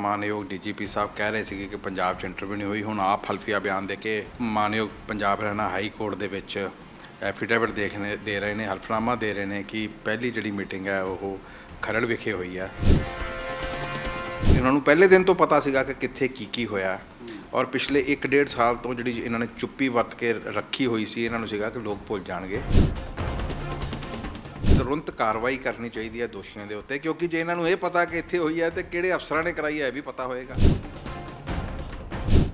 ਮਾਨਯੋਗ ਡੀਜੀਪੀ ਸਾਹਿਬ ਕਹਿ ਰਹੇ ਸੀਗੇ ਕਿ ਪੰਜਾਬ 'ਚ ਇੰਟਰਵਿਊ ਨਹੀਂ ਹੋਈ। ਹੁਣ ਆਪ ਹਲਫੀਆ ਬਿਆਨ ਦੇ ਕੇ ਮਾਨਯੋਗ ਪੰਜਾਬ ਹਰਿਆਣਾ ਹਾਈ ਕੋਰਟ ਦੇ ਵਿੱਚ ਐਫੀਡੇਵਿਟ ਦੇਖਣੇ ਦੇ ਰਹੇ ਨੇ, ਹਲਫਨਾਮਾ ਦੇ ਰਹੇ ਨੇ ਕਿ ਪਹਿਲੀ ਜਿਹੜੀ ਮੀਟਿੰਗ ਹੈ ਉਹ ਖਰੜ ਵਿਖੇ ਹੋਈ ਹੈ। ਇਹਨਾਂ ਨੂੰ ਪਹਿਲੇ ਦਿਨ ਤੋਂ ਪਤਾ ਸੀਗਾ ਕਿ ਕਿੱਥੇ ਕੀ ਕੀ ਹੋਇਆ। ਔਰ ਪਿਛਲੇ 1.5 ਸਾਲ ਤੋਂ ਜਿਹੜੀ ਇਹਨਾਂ ਨੇ ਚੁੱਪੀ ਵਰਤ ਕੇ ਰੱਖੀ ਹੋਈ ਸੀ, ਇਹਨਾਂ ਨੂੰ ਸੀਗਾ ਕਿ ਲੋਕ ਭੁੱਲ ਜਾਣਗੇ। ਤੁਰੰਤ ਕਾਰਵਾਈ ਕਰਨੀ ਚਾਹੀਦੀ ਹੈ ਦੋਸ਼ੀਆਂ ਦੇ ਉੱਤੇ, ਕਿਉਂਕਿ ਜੇ ਇਹਨਾਂ ਨੂੰ ਇਹ ਪਤਾ ਕਿ ਇੱਥੇ ਹੋਈ ਹੈ ਤੇ ਕਿਹੜੇ ਅਫਸਰਾਂ ਨੇ ਕਰਾਈ ਹੈ, ਇਹ ਵੀ ਪਤਾ ਹੋਏਗਾ।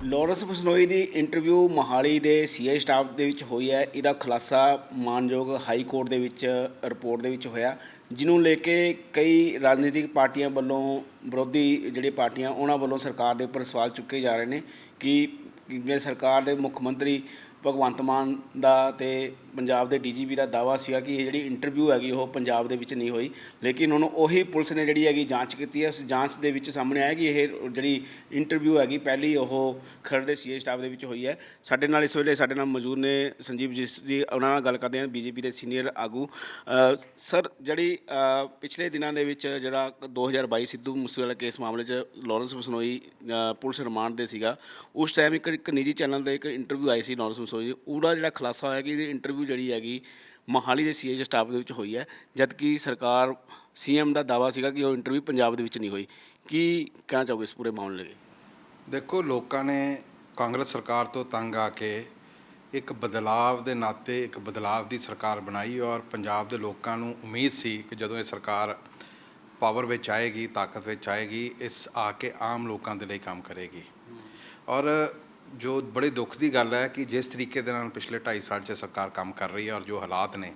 ਲਾਰੈਂਸ ਬਸਨੋਈ ਦੀ ਇੰਟਰਵਿਊ ਮੋਹਾਲੀ ਦੇ ਸੀਆਈ ਸਟਾਫ ਦੇ ਵਿੱਚ ਹੋਈ ਹੈ। ਇਹਦਾ ਖੁਲਾਸਾ ਮਾਨਯੋਗ ਹਾਈ ਕੋਰਟ ਦੇ ਵਿੱਚ, ਰਿਪੋਰਟ ਦੇ ਵਿੱਚ ਹੋਇਆ। ਜਿਹਨੂੰ ਲੈ ਕੇ ਕਈ ਰਾਜਨੀਤਿਕ ਪਾਰਟੀਆਂ ਵੱਲੋਂ, ਵਿਰੋਧੀ ਜਿਹੜੇ ਪਾਰਟੀਆਂ, ਉਹਨਾਂ ਵੱਲੋਂ ਸਰਕਾਰ ਦੇ ਉੱਪਰ ਸਵਾਲ ਚੁੱਕੇ ਜਾ ਰਹੇ ਨੇ ਕਿ ਕਿ ਸਰਕਾਰ ਦੇ ਮੁੱਖ ਮੰਤਰੀ ਭਗਵੰਤ ਮਾਨ ਦਾ ਅਤੇ ਪੰਜਾਬ ਦੇ ਡੀਜੀਪੀ ਦਾ ਦਾਵਾ ਸੀਗਾ ਕਿ ਇਹ ਜਿਹੜੀ ਇੰਟਰਵਿਊ ਹੈਗੀ ਉਹ ਪੰਜਾਬ ਦੇ ਵਿੱਚ ਨਹੀਂ ਹੋਈ। ਲੇਕਿਨ ਹੁਣ ਉਹੀ ਪੁਲਿਸ ਨੇ ਜਿਹੜੀ ਹੈਗੀ ਜਾਂਚ ਕੀਤੀ ਹੈ। ਉਸ ਜਾਂਚ ਦੇ ਵਿੱਚ ਸਾਹਮਣੇ ਆਇਆ ਕਿ ਇਹ ਜਿਹੜੀ ਇੰਟਰਵਿਊ ਹੈਗੀ, ਪਹਿਲੀ ਉਹ ਖਰੜ ਦੇ ਸੀਏ ਸਟਾਫ ਦੇ ਵਿੱਚ ਹੋਈ ਹੈ। ਸਾਡੇ ਨਾਲ ਇਸ ਵੇਲੇ ਸਾਡੇ ਨਾਲ ਮੌਜੂਦ ਨੇ ਸੰਜੀਵ ਜਿਸ ਜੀ ਉਹਨਾਂ ਨਾਲ ਗੱਲ ਕਰਦੇ ਹਾਂ। ਬੀਜੇਪੀ ਦੇ ਸੀਨੀਅਰ ਆਗੂ। ਸਰ, ਜਿਹੜੀ ਪਿਛਲੇ ਦਿਨਾਂ ਦੇ ਵਿੱਚ ਜਿਹੜਾ 2022 ਸਿੱਧੂ ਮੂਸੇਵਾਲਾ ਕੇਸ ਮਾਮਲੇ 'ਚ ਲਾਰੈਂਸ ਬਸਨੋਈ ਪੁਲਿਸ ਰਿਮਾਂਡ ਦੇ ਸੀਗਾ। ਉਸ ਟਾਈਮ ਇੱਕ ਇੱਕ ਨਿੱਜੀ ਚੈਨਲ ਤੇ ਇੱਕ ਇੰਟਰਵਿਊ ਆਈ ਸੀ ਲਾਰੈਂਸ ਬਸਨੋਈ ਉਹਦਾ ਜਿਹੜਾ ਖੁਲਾਸਾ ਹੋਇਆ ਕਿ ਇਹਦੀ ਇੰਟਰਵਿਊ ਜਿਹੜੀ ਹੈਗੀ ਮੋਹਾਲੀ ਦੇ ਸੀਏ ਸਟਾਫ ਦੇ ਵਿੱਚ ਹੋਈ ਹੈ ਜਦ ਕਿ ਸਰਕਾਰ ਸੀਐਮ ਦਾ ਦਾਵਾ ਸੀਗਾ ਕਿ ਉਹ ਇੰਟਰਵਿਊ ਪੰਜਾਬ ਦੇ ਵਿੱਚ ਨਹੀਂ ਹੋਈ। ਕੀ ਕਹਿਣਾ ਚਾਹੋਗੇ ਇਸ ਪੂਰੇ ਮਾਮਲੇ ਲਈ? ਦੇਖੋ, ਲੋਕਾਂ ਨੇ ਕਾਂਗਰਸ ਸਰਕਾਰ ਤੋਂ ਤੰਗ ਆ ਕੇ ਇੱਕ ਬਦਲਾਵ ਦੇ ਨਾਤੇ ਇੱਕ ਬਦਲਾਵ ਦੀ ਸਰਕਾਰ ਬਣਾਈ ਔਰ ਪੰਜਾਬ ਦੇ ਲੋਕਾਂ ਨੂੰ ਉਮੀਦ ਸੀ ਕਿ ਜਦੋਂ ਇਹ ਸਰਕਾਰ ਪਾਵਰ ਵਿੱਚ ਆਏਗੀ, ਤਾਕਤ ਵਿੱਚ ਆਏਗੀ, ਇਸ ਆ ਕੇ ਆਮ ਲੋਕਾਂ ਦੇ ਲਈ ਕੰਮ ਕਰੇਗੀ। ਔਰ ਜੋ ਬੜੇ ਦੁੱਖ ਦੀ ਗੱਲ ਹੈ ਕਿ ਜਿਸ ਤਰੀਕੇ ਦੇ ਨਾਲ ਪਿਛਲੇ 2.5 ਸਾਲ 'ਚ ਸਰਕਾਰ ਕੰਮ ਕਰ ਰਹੀ ਹੈ ਔਰ ਜੋ ਹਾਲਾਤ ਨੇ,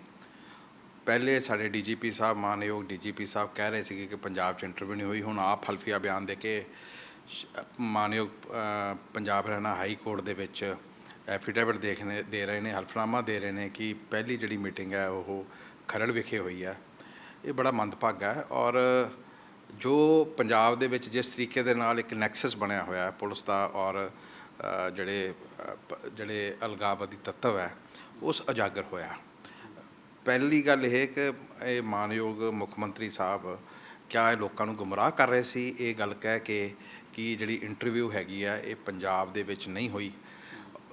ਪਹਿਲੇ ਸਾਡੇ ਡੀਜੀਪੀ ਸਾਹਿਬ, ਮਾਨਯੋਗ ਡੀਜੀਪੀ ਸਾਹਿਬ ਕਹਿ ਰਹੇ ਸੀਗੇ ਕਿ ਪੰਜਾਬ 'ਚ ਇੰਟਰਵਿਊ ਨਹੀਂ ਹੋਈ, ਹੁਣ ਆਪ ਹਲਫੀਆ ਬਿਆਨ ਦੇ ਕੇ ਸ਼- ਮਾਨਯੋਗ ਪੰਜਾਬ ਹਰਿਆਣਾ ਹਾਈ ਕੋਰਟ ਦੇ ਵਿੱਚ ਐਫੀਡੇਵਿਟ ਦੇਖਣੇ, ਦੇ ਰਹੇ ਨੇ, ਹਲਫਨਾਮਾ ਦੇ ਰਹੇ ਨੇ ਕਿ ਪਹਿਲੀ ਜਿਹੜੀ ਮੀਟਿੰਗ ਹੈ ਉਹ ਖਰੜ ਵਿਖੇ ਹੋਈ ਹੈ। ਇਹ ਬੜਾ ਮੰਦਭਾਗਾ ਹੈ ਔਰ ਜੋ ਪੰਜਾਬ ਦੇ ਵਿੱਚ ਜਿਸ ਤਰੀਕੇ ਦੇ ਨਾਲ ਇੱਕ ਨੈਕਸਸ ਬਣਿਆ ਹੋਇਆ ਹੈ ਪੁਲਿਸ ਦਾ ਔਰ ਜਿਹੜੇ ਅ, ਪ- ਜਿਹੜੇ ਅਲਗਾਵਦੀ ਤੱਤਵ ਹੈ ਉਸ ਉਜਾਗਰ ਹੋਇਆ। ਪਹਿਲੀ ਗੱਲ ਇਹ ਕਿ ਇਹ ਮਾਨਯੋਗ ਮੁੱਖ ਮੰਤਰੀ ਸਾਹਿਬ ਕਿਆ ਇਹ ਲੋਕਾਂ ਨੂੰ ਗੁੰਮਰਾਹ ਕਰ ਰਹੇ ਸੀ? ਇਹ ਗੱਲ ਕਹਿ ਕੇ ਕਿ ਜਿਹੜੀ ਇੰਟਰਵਿਊ ਹੈਗੀ ਆ ਇਹ ਪੰਜਾਬ ਦੇ ਵਿੱਚ ਨਹੀਂ ਹੋਈ।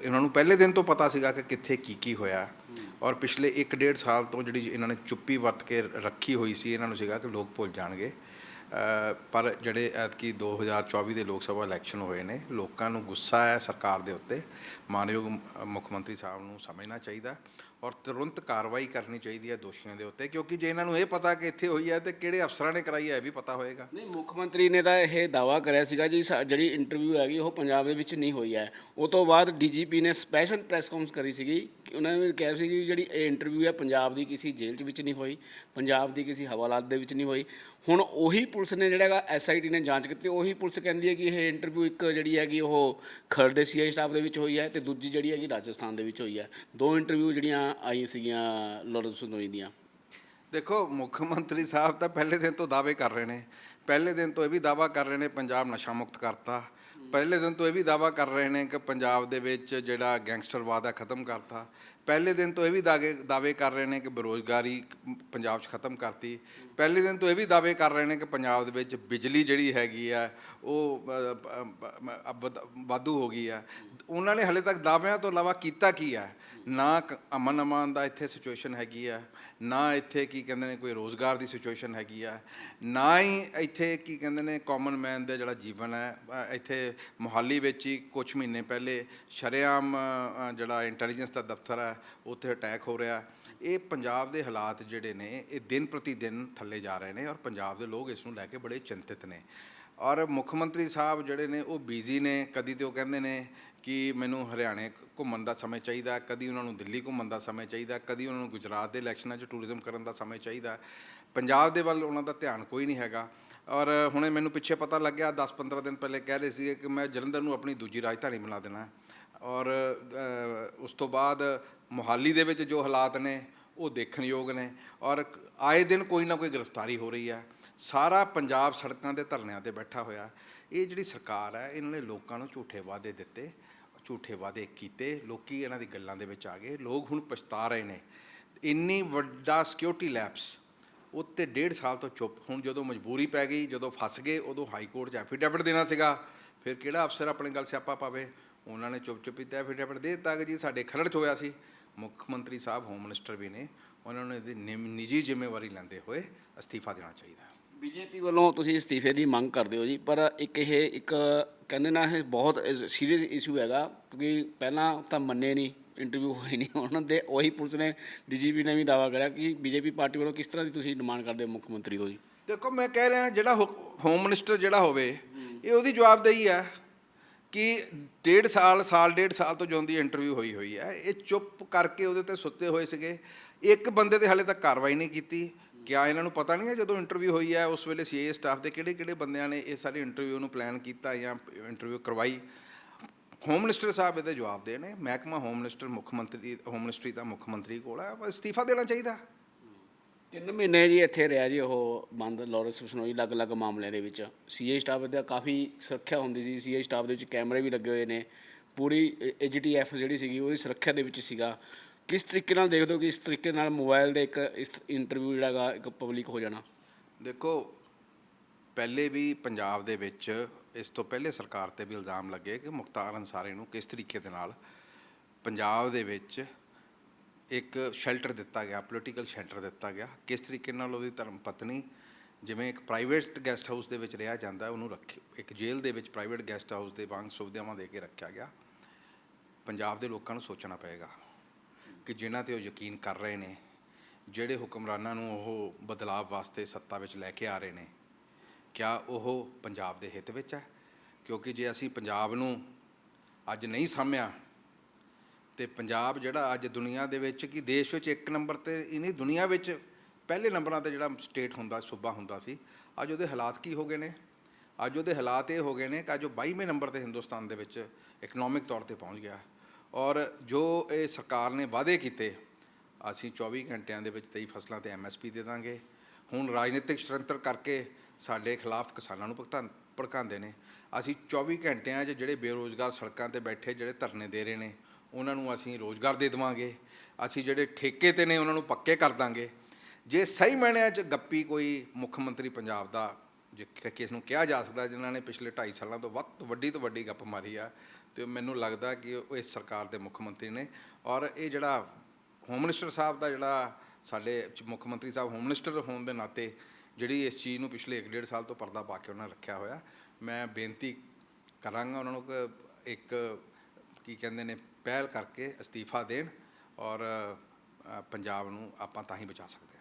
ਇਹਨਾਂ ਨੂੰ ਪਹਿਲੇ ਦਿਨ ਤੋਂ ਪਤਾ ਸੀਗਾ ਕਿ ਕਿੱਥੇ ਕੀ ਕੀ ਹੋਇਆ। ਔਰ ਪਿਛਲੇ 1.5 ਸਾਲ ਤੋਂ ਜਿਹੜੀ ਇਹਨਾਂ ਨੇ ਚੁੱਪੀ ਵਰਤ ਕੇ ਰੱਖੀ ਹੋਈ ਸੀ ਇਹਨਾਂ ਨੂੰ ਸੀਗਾ ਕਿ ਲੋਕ ਭੁੱਲ ਜਾਣਗੇ। ਪਰ ਜਿਹੜੇ ਐਤਕੀ 2024 ਦੇ ਲੋਕ ਸਭਾ ਇਲੈਕਸ਼ਨ ਹੋਏ ਨੇ, ਲੋਕਾਂ ਨੂੰ ਗੁੱਸਾ ਹੈ ਸਰਕਾਰ ਦੇ ਉੱਤੇ। ਮਾਨਯੋਗ ਮੁੱਖ ਮੰਤਰੀ ਸਾਹਿਬ ਨੂੰ ਸਮਝਣਾ ਚਾਹੀਦਾ। ਔਰ ਤੁਰੰਤ ਕਾਰਵਾਈ ਕਰਨੀ ਚਾਹੀਦੀ ਹੈ ਦੋਸ਼ੀਆਂ ਦੇ ਉੱਤੇ, ਕਿਉਂਕਿ ਜੇ ਇਹਨਾਂ ਨੂੰ ਇਹ ਪਤਾ ਕਿ ਇੱਥੇ ਹੋਈ ਹੈ ਤੇ ਕਿਹੜੇ ਅਫਸਰਾਂ ਨੇ ਕਰਾਈ ਹੈ, ਇਹ ਵੀ ਪਤਾ ਹੋਏਗਾ। ਨਹੀਂ, ਮੁੱਖ ਮੰਤਰੀ ਨੇ ਤਾਂ ਇਹ ਦਾਵਾ ਕਰਿਆ ਸੀਗਾ ਜੀ, ਸਾ- ਜਿਹੜੀ ਇੰਟਰਵਿਊ ਹੈਗੀ ਉਹ ਪੰਜਾਬ ਦੇ ਵਿੱਚ ਨਹੀਂ ਹੋਈ ਹੈ। ਉਹ ਤੋਂ ਬਾਅਦ ਡੀਜੀਪੀ ਨੇ ਸਪੈਸ਼ਲ ਪ੍ਰੈਸ ਕਾਨਫਰੰਸ ਕਰੀ ਸੀਗੀ, ਕਿ ਉਹਨਾਂ ਨੇ ਕਿਹਾ ਸੀ ਕਿ ਜਿਹੜੀ ਇਹ ਇੰਟਰਵਿਊ ਹੈ ਪੰਜਾਬ ਦੀ ਕਿਸੇ ਜੇਲ੍ਹ 'ਚ ਵਿੱਚ ਨਹੀਂ ਹੋਈ, ਪੰਜਾਬ ਦੀ ਕਿਸੇ ਹਵਾਲਾਤ ਦੇ ਵਿੱਚ ਨਹੀਂ ਹੋਈ। ਹੁਣ ਉਹੀ ਪੁਲਿਸ ਨੇ ਜਿਹੜਾ ਹੈਗਾ ਐਸਆਈਟੀ ਨੇ ਜਾਂਚ ਕੀਤੀ, ਉਹੀ ਪੁਲਿਸ ਕਹਿੰਦੀ ਹੈ ਕਿ ਇਹ ਇੰਟਰਵਿਊ ਇੱਕ ਜਿਹੜੀ ਹੈਗੀ ਉਹ ਖਰੜ ਦੇ ਸੀਆਈ ਸਟਾਫ ਦੇ ਵਿੱਚ ਹੋਈ ਹੈ ਤੇ ਦੂਜੀ ਜਿਹੜੀ ਹੈਗੀ ਰਾਜਸਥਾਨ ਦੇ ਵਿੱਚ ਹੋਈ ਹੈ। ਦੋ ਇੰਟਰਵਿਊ ਜਿਹੜੀਆਂ ਆਈ ਸੀਗੀਆਂ ਲਾਰੈਂਸ ਬਸਨੋਈ ਦੀਆਂ? ਦੇਖੋ, ਮੁੱਖ ਮੰਤਰੀ ਸਾਹਿਬ ਤਾਂ ਪਹਿਲੇ ਦਿਨ ਤੋਂ ਦਾਅਵੇ ਕਰ ਰਹੇ ਨੇ। ਪਹਿਲੇ ਦਿਨ ਤੋਂ ਇਹ ਵੀ ਦਾਅਵਾ ਕਰ ਰਹੇ ਨੇ ਪੰਜਾਬ ਨਸ਼ਾ ਮੁਕਤ ਕਰਤਾ। ਪਹਿਲੇ ਦਿਨ ਤੋਂ ਇਹ ਵੀ ਦਾਅਵਾ ਕਰ ਰਹੇ ਨੇ ਕਿ ਪੰਜਾਬ ਦੇ ਵਿੱਚ ਜਿਹੜਾ ਗੈਂਗਸਟਰਵਾਦ ਹੈ, ਖਤਮ ਕਰਤਾ। ਪਹਿਲੇ ਦਿਨ ਤੋਂ ਇਹ ਵੀ ਦਾਅਵੇ ਦਾਅਵੇ ਕਰ ਰਹੇ ਨੇ ਕਿ ਬੇਰੋਜ਼ਗਾਰੀ ਪੰਜਾਬ 'ਚ ਖਤਮ ਕਰਤੀ। ਪਹਿਲੇ ਦਿਨ ਤੋਂ ਇਹ ਵੀ ਦਾਅਵੇ ਕਰ ਰਹੇ ਨੇ ਕਿ ਪੰਜਾਬ ਦੇ ਵਿੱਚ ਬਿਜਲੀ ਜਿਹੜੀ ਹੈਗੀ ਆ ਉਹ ਅ, ਵਾਧੂ ਹੋ ਗਈ ਆ। ਉਹਨਾਂ ਨੇ ਹਲੇ ਤੱਕ ਦਾਅਵਿਆਂ ਤੋਂ ਇਲਾਵਾ ਕੀਤਾ ਕੀ ਆ? ਨਾ ਕ- ਅਮਨ ਅਮਾਨ ਦਾ ਇੱਥੇ ਸਿਚੁਏਸ਼ਨ ਹੈਗੀ ਆ ਨਾ ਇੱਥੇ ਕੀ ਕਹਿੰਦੇ ਨੇ ਕੋਈ ਰੋਜ਼ਗਾਰ ਦੀ ਸਿਚੁਏਸ਼ਨ ਹੈਗੀ ਆ ਨਾ ਹੀ ਇੱਥੇ ਕੀ ਕਹਿੰਦੇ ਨੇ ਕਾਮਨ ਮੈਨ ਦਾ ਜਿਹੜਾ ਜੀਵਨ ਹੈ ਇੱਥੇ ਮੁਹਾਲੀ ਵਿੱਚ ਹੀ ਕੁਝ ਮਹੀਨੇ ਪਹਿਲੇ ਸ਼ਰੇਆਮ ਜਿਹੜਾ ਇੰਟੈਲੀਜੈਂਸ ਦਾ ਦਫ਼ਤਰ ਹੈ ਉੱਥੇ ਅਟੈਕ ਹੋ ਰਿਹਾ। ਇਹ ਪੰਜਾਬ ਦੇ ਹਾਲਾਤ ਜਿਹੜੇ ਨੇ, ਇਹ ਦਿਨ ਪ੍ਰਤੀ ਦਿਨ ਥੱਲੇ ਜਾ ਰਹੇ ਨੇ ਔਰ ਪੰਜਾਬ ਦੇ ਲੋਕ ਇਸ ਨੂੰ ਲੈ ਕੇ ਬੜੇ ਚਿੰਤਿਤ ਨੇ। ਔਰ ਮੁੱਖ ਮੰਤਰੀ ਸਾਹਿਬ ਜਿਹੜੇ ਨੇ, ਉਹ ਬਿਜ਼ੀ ਨੇ। ਕਦੀ ਤੇ ਉਹ ਕਹਿੰਦੇ ਨੇ ਕਿ ਮੈਨੂੰ ਹਰਿਆਣੇ ਘੁੰਮਣ ਦਾ ਸਮੇਂ ਚਾਹੀਦਾ, ਕਦੀ ਉਹਨਾਂ ਨੂੰ ਦਿੱਲੀ ਘੁੰਮਣ ਦਾ ਸਮੇਂ ਚਾਹੀਦਾ, ਕਦੀ ਉਹਨਾਂ ਨੂੰ ਗੁਜਰਾਤ ਦੇ ਇਲੈਕਸ਼ਨਾਂ 'ਚ ਟੂਰਿਜ਼ਮ ਕਰਨ ਦਾ ਸਮੇਂ ਚਾਹੀਦਾ। ਪੰਜਾਬ ਦੇ ਵੱਲ ਉਹਨਾਂ ਦਾ ਧਿਆਨ ਕੋਈ ਨਹੀਂ ਹੈਗਾ। ਔਰ ਹੁਣੇ ਮੈਨੂੰ ਪਿੱਛੇ ਪਤਾ ਲੱਗਿਆ 10-15 ਦਿਨ ਪਹਿਲੇ ਕਹਿ ਰਹੇ ਸੀਗੇ ਕਿ ਮੈਂ ਜਲੰਧਰ ਨੂੰ ਆਪਣੀ ਦੂਜੀ ਰਾਜਧਾਨੀ ਬਣਾ ਦੇਣਾ। ਔਰ ਉਸ ਤੋਂ ਬਾਅਦ ਮੁਹਾਲੀ ਦੇ ਵਿੱਚ ਜੋ ਹਾਲਾਤ ਨੇ, ਉਹ ਦੇਖਣਯੋਗ ਨੇ। ਔਰ ਆਏ ਦਿਨ ਕੋਈ ਨਾ ਕੋਈ ਗ੍ਰਿਫਤਾਰੀ ਹੋ ਰਹੀ ਹੈ। ਸਾਰਾ ਪੰਜਾਬ ਸੜਕਾਂ ਦੇ ਧਰਨਿਆਂ ਤੇ ਬੈਠਾ ਹੋਇਆ। ਇਹ ਜਿਹੜੀ ਸਰਕਾਰ ਹੈ, ਇਹਨਾਂ ਨੇ ਲੋਕਾਂ ਨੂੰ ਝੂਠੇ ਵਾਅਦੇ ਦਿੱਤੇ, ਝੂਠੇ ਵਾਅਦੇ ਕੀਤੇ। ਲੋਕੀ ਇਹਨਾਂ ਦੀ ਗੱਲਾਂ ਦੇ ਵਿੱਚ ਆ ਗਏ। ਲੋਕ ਹੁਣ ਪਛਤਾ ਰਹੇ ਨੇ। ਇੰਨੀ ਵੱਡਾ ਸਿਕਿਉਰਿਟੀ ਲੈਪਸ ਉੱਤੇ ਡੇਢ ਸਾਲ ਤੋਂ ਚੁੱਪ। ਹੁਣ ਜਦੋਂ ਮਜਬੂਰੀ ਪੈ ਗਈ, ਜਦੋਂ ਫਸ ਗਏ, ਉਦੋਂ ਹਾਈ ਕੋਰਟ 'ਚ ਐਫੀਡੈਵਿਟ ਦੇਣਾ ਸੀਗਾ। ਫਿਰ ਕਿਹੜਾ ਅਫਸਰ ਆਪਣੇ ਗੱਲ ਸਿਆਪਾ ਪਾਵੇ? ਉਹਨਾਂ ਨੇ ਚੁੱਪ ਚੁੱਪੀ ਤੇ ਐਫੀਡੈਵਿਟ ਦੇ ਦਿੱਤਾ ਕਿ ਜੀ ਸਾਡੇ ਖਰੜ 'ਚ ਹੋਇਆ ਸੀ। ਮੁੱਖ ਮੰਤਰੀ ਸਾਹਿਬ ਹੋਮ ਮਿਨਿਸਟਰ ਵੀ ਨੇ ਉਹਨਾਂ ਨੂੰ ਇਹਦੀ ਨਿੱਜੀ ਜ਼ਿੰਮੇਵਾਰੀ ਲੈਂਦੇ ਹੋਏ ਅਸਤੀਫਾ ਦੇਣਾ ਚਾਹੀਦਾ। ਬੀਜੇਪੀ ਵੱਲੋਂ ਤੁਸੀਂ ਅਸਤੀਫੇ ਦੀ ਮੰਗ ਕਰਦੇ ਹੋ ਜੀ ਪਰ ਇੱਕ ਇਹ ਇੱਕ ਕਹਿੰਦੇ ਨਾ ਇਹ ਬਹੁਤ ਸੀਰੀਅਸ ਇਸ਼ੂ ਹੈਗਾ ਕਿਉਂਕਿ ਪਹਿਲਾਂ ਤਾਂ ਮੰਨੇ ਨਹੀਂ ਇੰਟਰਵਿਊ ਹੋਈ ਨਹੀਂ ਉਹਨਾਂ ਦੇ ਉਹੀ ਪੁਲਿਸ ਨੇ ਡੀਜੀਪੀ ਨੇ ਵੀ ਦਾਵਾ ਕਰਿਆ ਕਿ ਬੀਜੇਪੀ ਪਾਰਟੀ ਵੱਲੋਂ ਕਿਸ ਤਰ੍ਹਾਂ ਦੀ ਤੁਸੀਂ ਡਿਮਾਂਡ ਕਰਦੇ ਹੋ ਮੁੱਖ ਮੰਤਰੀ ਤੋਂ ਜੀ? ਦੇਖੋ ਮੈਂ ਕਹਿ ਰਿਹਾ ਜਿਹੜਾ ਹੋਮ ਮਿਨਿਸਟਰ ਜਿਹੜਾ ਹੋਵੇ ਇਹ ਉਹਦੀ ਜਵਾਬਦੇਹੀ ਹੈ। ਕਿ ਡੇਢ ਸਾਲ ਸਾਲ ਡੇਢ ਸਾਲ ਤੋਂ ਜਦੋਂ ਇੰਟਰਵਿਊ ਹੋਈ ਹੋਈ ਹੈ, ਇਹ ਚੁੱਪ ਕਰਕੇ ਉਹਦੇ ਤੇ ਸੁੱਤੇ ਹੋਏ ਸੀਗੇ। ਇੱਕ ਬੰਦੇ ਤੇ ਹਾਲੇ ਤੱਕ ਕਾਰਵਾਈ ਨਹੀਂ ਕੀਤੀ। ਕਿਆ ਇਹਨਾਂ ਨੂੰ ਪਤਾ ਨਹੀਂ ਹੈ ਜਦੋਂ ਇੰਟਰਵਿਊ ਹੋਈ ਹੈ, ਉਸ ਵੇਲੇ ਸੀਏ ਸਟਾਫ ਦੇ ਕਿਹੜੇ ਕਿਹੜੇ ਬੰਦਿਆਂ ਨੇ ਇਹ ਸਾਰੇ ਇੰਟਰਵਿਊ ਨੂੰ ਪਲਾਨ ਕੀਤਾ ਜਾਂ ਇੰਟਰਵਿਊ ਕਰਵਾਈ? ਹੋਮ ਮਿਨਿਸਟਰ ਸਾਹਿਬ ਇਹਦੇ ਜਵਾਬ ਦੇ ਨੇ। ਮਹਿਕਮਾ ਹੋਮ ਮਿਨਿਸਟਰ ਮੁੱਖ ਮੰਤਰੀ ਹੋਮ ਮਿਨਿਸਟਰੀ ਦਾ ਮੁੱਖ ਮੰਤਰੀ ਕੋਲ ਹੈ। ਬਸ ਅਸਤੀਫਾ ਦੇਣਾ ਚਾਹੀਦਾ। ਤਿੰਨ ਮਹੀਨੇ ਜੀ ਇੱਥੇ ਰਿਹਾ ਜੀ ਉਹ ਬੰਦ, ਲਾਰੈਂਸ ਬਿਸ਼ਨੋਈ ਅਲੱਗ-ਅਲੱਗ ਮਾਮਲਿਆਂ ਦੇ ਵਿੱਚ। ਸੀਏ ਸਟਾਫ ਦਾ ਕਾਫੀ ਸੁਰੱਖਿਆ ਹੁੰਦੀ ਸੀ। ਸੀਏ ਸਟਾਫ ਦੇ ਵਿੱਚ ਕੈਮਰੇ ਵੀ ਲੱਗੇ ਹੋਏ ਨੇ। ਪੂਰੀ ਏਜੀਟੀਐਫ ਜਿਹੜੀ ਸੀਗੀ ਉਹਦੀ ਸੁਰੱਖਿਆ ਦੇ ਵਿੱਚ ਸੀਗਾ। ਕਿਸ ਤਰੀਕੇ ਨਾਲ ਦੇਖਦੇ ਹੋ ਕਿ ਇਸ ਤਰੀਕੇ ਨਾਲ ਮੋਬਾਈਲ ਦੇ ਇੱਕ, ਇਸ ਇੰਟਰਵਿਊ ਜਿਹੜਾ ਗਾ ਇੱਕ ਪਬਲਿਕ ਹੋ ਜਾਣਾ? ਦੇਖੋ, ਪਹਿਲੇ ਵੀ ਪੰਜਾਬ ਦੇ ਵਿੱਚ, ਇਸ ਤੋਂ ਪਹਿਲੇ ਸਰਕਾਰ ਤੇ ਵੀ ਇਲਜ਼ਾਮ ਲੱਗੇ ਕਿ ਮੁਖਤਾਰ ਅਨਸਾਰੀ ਨੂੰ ਕਿਸ ਤਰੀਕੇ ਦੇ ਨਾਲ ਪੰਜਾਬ ਦੇ ਵਿੱਚ ਇੱਕ ਸ਼ੈਲਟਰ ਦਿੱਤਾ ਗਿਆ ਪੋਲੀਟੀਕਲ ਸ਼ੈਲਟਰ ਦਿੱਤਾ ਗਿਆ। ਕਿਸ ਤਰੀਕੇ ਨਾਲ ਉਹਦੀ ਧਰਮ ਪਤਨੀ, ਜਿਵੇਂ ਇੱਕ ਪ੍ਰਾਈਵੇਟ ਗੈਸਟ ਹਾਊਸ ਦੇ ਵਿੱਚ ਰਿਹਾ ਜਾਂਦਾ, ਉਹਨੂੰ ਰੱਖ, ਇੱਕ ਜੇਲ੍ਹ ਦੇ ਵਿੱਚ ਪ੍ਰਾਈਵੇਟ ਗੈਸਟ ਹਾਊਸ ਦੇ ਵਾਂਗ ਸੁਵਿਧਾਵਾਂ ਦੇ ਕੇ ਰੱਖਿਆ ਗਿਆ। ਪੰਜਾਬ ਦੇ ਲੋਕਾਂ ਨੂੰ ਸੋਚਣਾ ਪਏਗਾ ਕਿ ਜਿਨ੍ਹਾਂ ਤੇ ਉਹ ਯਕੀਨ ਕਰ ਰਹੇ ਨੇ, ਜਿਹੜੇ ਹੁਕਮਰਾਨਾਂ ਨੂੰ ਉਹ ਬਦਲਾਅ ਵਾਸਤੇ ਸੱਤਾ ਵਿੱਚ ਲੈ ਕੇ ਆ ਰਹੇ ਨੇ, ਕਿਆ ਉਹ ਪੰਜਾਬ ਦੇ ਹਿੱਤ ਵਿੱਚ ਹੈ? ਕਿਉਂਕਿ ਜੇ ਅਸੀਂ ਪੰਜਾਬ ਨੂੰ ਅੱਜ ਨਹੀਂ ਸਾਂਭਿਆ ਤੇ ਪੰਜਾਬ ਜਿਹੜਾ ਅੱਜ ਦੁਨੀਆ ਦੇ ਵਿੱਚ ਕਿ ਦੇਸ਼ ਵਿੱਚ ਇੱਕ ਨੰਬਰ ਤੇ ਹੀ ਨਹੀਂ ਦੁਨੀਆ ਵਿੱਚ ਪਹਿਲੇ ਨੰਬਰਾਂ ਤੇ ਜਿਹੜਾ ਸਟੇਟ ਹੁੰਦਾ, ਸੂਬਾ ਹੁੰਦਾ ਸੀ, ਅੱਜ ਉਹਦੇ ਹਾਲਾਤ ਕੀ ਹੋ ਗਏ ਨੇ? ਅੱਜ ਉਹਦੇ ਹਾਲਾਤ ਇਹ ਹੋ ਗਏ ਨੇ ਕਿ ਅੱਜ ਉਹ 22ਵੇਂ ਨੰਬਰ ਤੇ ਹਿੰਦੁਸਤਾਨ ਦੇ ਵਿੱਚ ਇਕਨੋਮਿਕ ਤੌਰ ਤੇ ਪਹੁੰਚ ਗਿਆ। ਔਰ ਜੋ ਇਹ ਸਰਕਾਰ ਨੇ ਵਾਅਦੇ ਕੀਤੇ, ਅਸੀਂ 24 ਘੰਟਿਆਂ ਦੇ ਵਿੱਚ 23 ਫਸਲਾਂ ਤੇ ਐਮਐਸਪੀ ਦੇ ਦਾਂਗੇ। ਹੁਣ ਰਾਜਨੀਤਿਕ ਸ਼ਰੰਤਰ ਕਰਕੇ ਸਾਡੇ ਖਿਲਾਫ ਕਿਸਾਨਾਂ ਨੂੰ ਭੁਗਤਾਨ, ਭੜਕਾਉਂਦੇ ਨੇ। ਅਸੀਂ 24 ਘੰਟਿਆਂ 'ਚ ਜਿਹੜੇ ਬੇਰੋਜ਼ਗਾਰ ਸੜਕਾਂ ਤੇ ਬੈਠੇ, ਜਿਹੜੇ ਧਰਨੇ ਦੇ ਰਹੇ ਨੇ ਉਹਨਾਂ ਨੂੰ ਅਸੀਂ ਰੋਜ਼ਗਾਰ ਦੇ ਦੇਵਾਂਗੇ, ਅਸੀਂ ਜਿਹੜੇ ਠੇਕੇ ਤੇ ਨੇ ਉਹਨਾਂ ਨੂੰ ਪੱਕੇ ਕਰ ਦਾਂਗੇ। ਜੇ ਸਹੀ ਮਾਇਨਿਆਂ 'ਚ ਗੱਪੀ ਕੋਈ ਮੁੱਖ ਮੰਤਰੀ ਪੰਜਾਬ ਦਾ, ਜੇ ਕਿਸ ਨੂੰ ਕਿਹਾ ਜਾ ਸਕਦਾ, ਜਿਨ੍ਹਾਂ ਨੇ ਪਿਛਲੇ 2.5 ਸਾਲਾਂ ਤੋਂ ਵੱਧ ਵੱਡੀ ਤੋਂ ਵੱਡੀ ਗੱਪ ਮਾਰੀ ਆ, ਤੇ ਮੈਨੂੰ ਲੱਗਦਾ ਕਿ ਉਹ ਇਸ ਸਰਕਾਰ ਦੇ ਮੁੱਖ ਮੰਤਰੀ ਨੇ। ਔਰ ਇਹ ਜਿਹੜਾ ਹੋਮ ਮਿਨਿਸਟਰ ਸਾਹਿਬ ਦਾ ਜਿਹੜਾ ਸਾਡੇ ਮੁੱਖ ਮੰਤਰੀ ਸਾਹਿਬ ਹੋਮ ਮਿਨਿਸਟਰ ਹੋਣ ਦੇ ਨਾਤੇ ਜਿਹੜੀ ਇਸ ਚੀਜ਼ ਨੂੰ ਪਿਛਲੇ 1.5 ਸਾਲ ਤੋਂ ਪਰਦਾ ਪਾ ਕੇ ਉਹਨਾਂ ਨੇ ਰੱਖਿਆ ਹੋਇਆ, ਮੈਂ ਬੇਨਤੀ ਕਰਾਂਗਾ ਉਹਨਾਂ ਨੂੰ ਕਿ ਇੱਕ ਕੀ ਕਹਿੰਦੇ ਨੇ ਪਹਿਲ ਕਰਕੇ ਅਸਤੀਫਾ ਦੇਣ ਔਰ ਪੰਜਾਬ ਨੂੰ ਆਪਾਂ ਤਾਂ ਹੀ ਬਚਾ ਸਕਦੇ